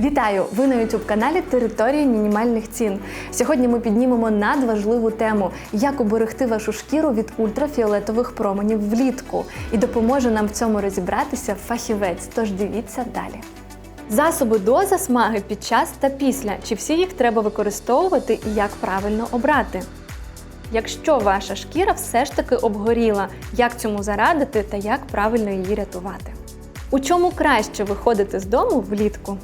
Вітаю! Ви на youtube каналі Територія мінімальних цін. Сьогодні ми піднімемо надважливу тему: як уберегти вашу шкіру від ультрафіолетових променів влітку. І допоможе нам в цьому розібратися фахівець. Тож дивіться далі. Засоби до засмаги під час та після. Чи всі їх треба використовувати і як правильно обрати? Якщо ваша шкіра все ж таки обгоріла, як цьому зарадити та як правильно її рятувати? У чому краще виходити з дому влітку?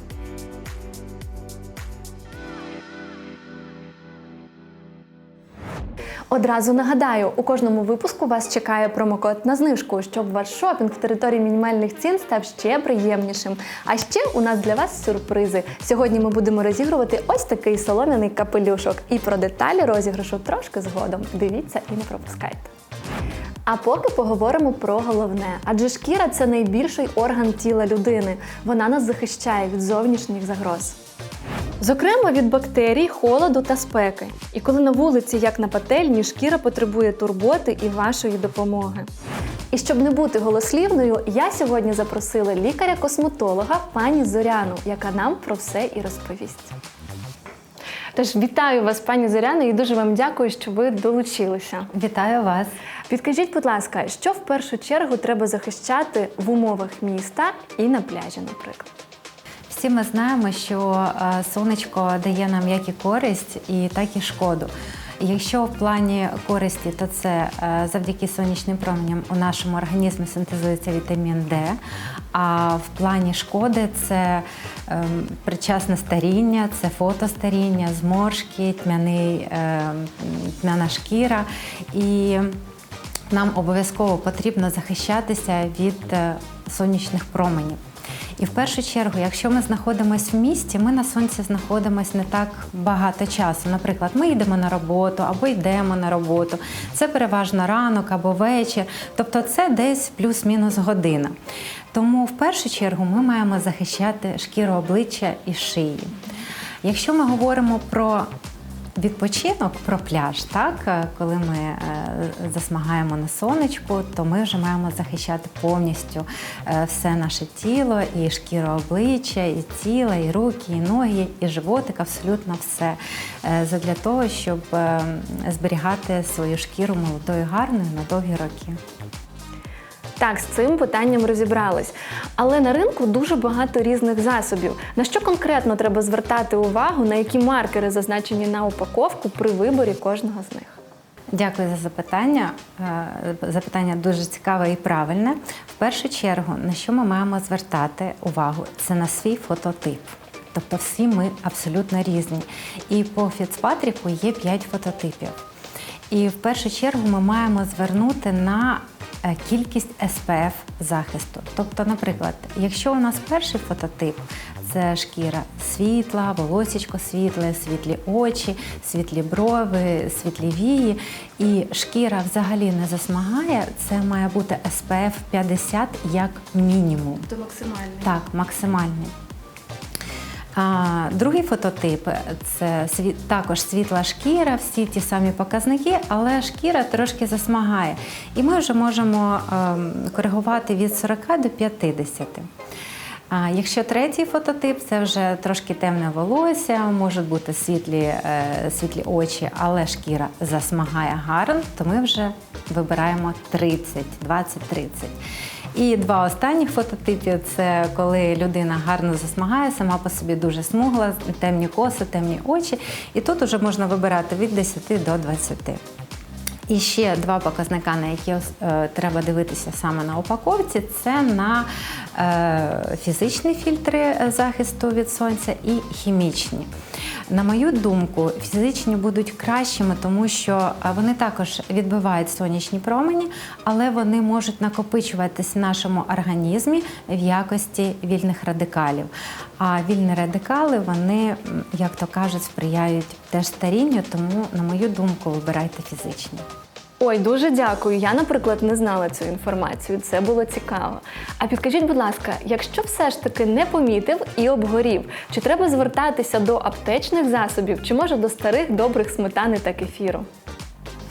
Одразу нагадаю, у кожному випуску вас чекає промокод на знижку, щоб ваш шопінг в території мінімальних цін став ще приємнішим. А ще у нас для вас сюрпризи. Сьогодні ми будемо розігрувати ось такий солом'яний капелюшок. І про деталі розіграшу трошки згодом. Дивіться і не пропускайте. А поки поговоримо про головне, адже шкіра це найбільший орган тіла людини. Вона нас захищає від зовнішніх загроз. Зокрема, від бактерій, холоду та спеки. І коли на вулиці, як на пательні, шкіра потребує турботи і вашої допомоги. І щоб не бути голослівною, я сьогодні запросила лікаря-косметолога пані Зоряну, яка нам про все і розповість. Тож вітаю вас, пані Зоряно, і дуже вам дякую, що ви долучилися. Вітаю вас. Підкажіть, будь ласка, що в першу чергу треба захищати в умовах міста і на пляжі, наприклад? Всі ми знаємо, що е, сонечко дає нам як і користь, і так і шкоду. Якщо в плані користі, то це е, завдяки сонячним променям у нашому організмі синтезується вітамін Д. А в плані шкоди це ем, причасне старіння, це фотостаріння, зморшки, тьмяний, ем, тьмяна шкіра. І нам обов'язково потрібно захищатися від е, сонячних променів. І в першу чергу, якщо ми знаходимося в місті, ми на сонці знаходимося не так багато часу. Наприклад, ми йдемо на роботу або йдемо на роботу. Це переважно ранок або вечір. Тобто це десь плюс-мінус година. Тому в першу чергу ми маємо захищати шкіру обличчя і шиї. Якщо ми говоримо про Відпочинок про пляж, так е, коли ми е, засмагаємо на сонечку, то ми вже маємо захищати повністю е, все наше тіло, і шкіру обличчя, і тіла, і руки, і ноги, і животик, абсолютно все задля того, щоб е, зберігати свою шкіру молодою, гарною на довгі роки. Так, з цим питанням розібрались. Але на ринку дуже багато різних засобів. На що конкретно треба звертати увагу, на які маркери зазначені на упаковку при виборі кожного з них? Дякую за запитання. Е, Запитання дуже цікаве і правильне. В першу чергу, на що ми маємо звертати увагу, це на свій фототип. Тобто всі ми абсолютно різні. І по Фіцпатріку є 5 фототипів. І в першу чергу ми маємо звернути на кількість SPF захисту. Тобто, наприклад, якщо у нас перший фототип це шкіра світла, волосічко світле, світлі очі, світлі брови, світлі вії, і шкіра взагалі не засмагає, це має бути SPF 50 як мінімум. Тобто максимальний. Так, максимальний. Другий фототип це також світла шкіра, всі ті самі показники, але шкіра трошки засмагає. І ми вже можемо ем, коригувати від 40 до 50. А якщо третій фототип, це вже трошки темне волосся, можуть бути світлі, е, світлі очі, але шкіра засмагає гарно, то ми вже вибираємо 30, 20-30. І два останніх фототипи це коли людина гарно засмагає, сама по собі дуже смугла, темні коси, темні очі. І тут вже можна вибирати від 10 до 20. І ще два показника, на які е, треба дивитися саме на упаковці, це на е, фізичні фільтри захисту від сонця і хімічні. На мою думку, фізичні будуть кращими, тому що е, вони також відбивають сонячні промені, але вони можуть накопичуватись в нашому організмі в якості вільних радикалів. А вільні радикали, вони, як то кажуть, сприяють теж старінню, тому, на мою думку, вибирайте фізичні. Ой, дуже дякую. Я, наприклад, не знала цю інформацію. Це було цікаво. А підкажіть, будь ласка, якщо все ж таки не помітив і обгорів, чи треба звертатися до аптечних засобів, чи може до старих добрих сметани та кефіру?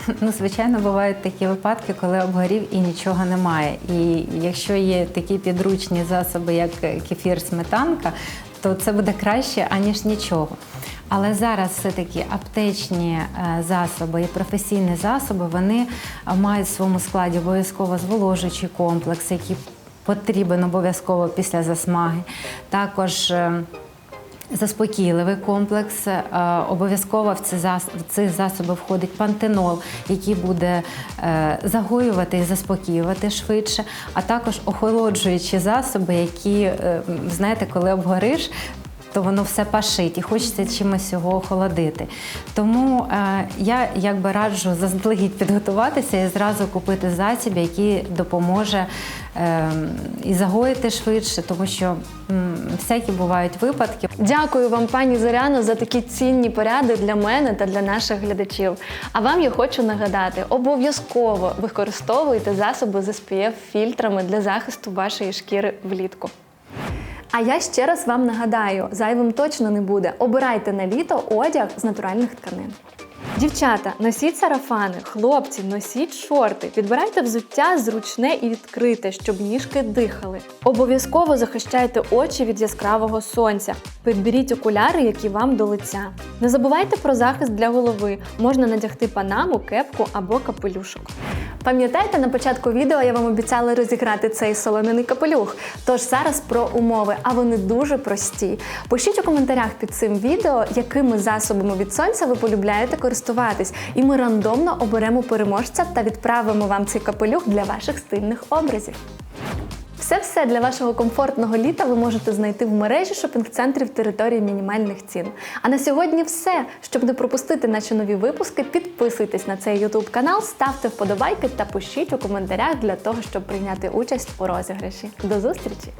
Ну, звичайно, бувають такі випадки, коли обгорів і нічого немає. І якщо є такі підручні засоби, як кефір, сметанка, то це буде краще, аніж нічого. Але зараз все-таки аптечні е, засоби і професійні засоби вони е, мають в своєму складі обов'язково зволожуючий комплекс, який потрібен обов'язково після засмаги. Також е, Заспокійливий комплекс. Е, Обов'язково в ці, засоби входить пантенол, який буде е, загоювати і заспокоювати швидше, а також охолоджуючі засоби, які, е, знаєте, коли обгориш, то воно все пашить і хочеться чимось його охолодити. Тому е, я якби раджу заздалегідь підготуватися і зразу купити засіб, який допоможе е, і загоїти швидше, тому що м, всякі бувають випадки. Дякую вам, пані Зоряно, за такі цінні поради для мене та для наших глядачів. А вам я хочу нагадати: обов'язково використовуйте засоби з SPF фільтрами для захисту вашої шкіри влітку. А я ще раз вам нагадаю: зайвим точно не буде. Обирайте на літо одяг з натуральних тканин. Дівчата, носіть сарафани, хлопці, носіть шорти, підбирайте взуття зручне і відкрите, щоб ніжки дихали. Обов'язково захищайте очі від яскравого сонця. Підберіть окуляри, які вам до лиця. Не забувайте про захист для голови. Можна надягти панаму, кепку або капелюшок. Пам'ятаєте, на початку відео я вам обіцяла розіграти цей солом'яний капелюх. Тож зараз про умови, а вони дуже прості. Пишіть у коментарях під цим відео, якими засобами від сонця ви полюбляєте користуватись, і ми рандомно оберемо переможця та відправимо вам цей капелюх для ваших стильних образів. Все-все для вашого комфортного літа ви можете знайти в мережі шопінг-центрів території мінімальних цін. А на сьогодні все. Щоб не пропустити наші нові випуски, підписуйтесь на цей YouTube канал, ставте вподобайки та пишіть у коментарях для того, щоб прийняти участь у розіграші. До зустрічі!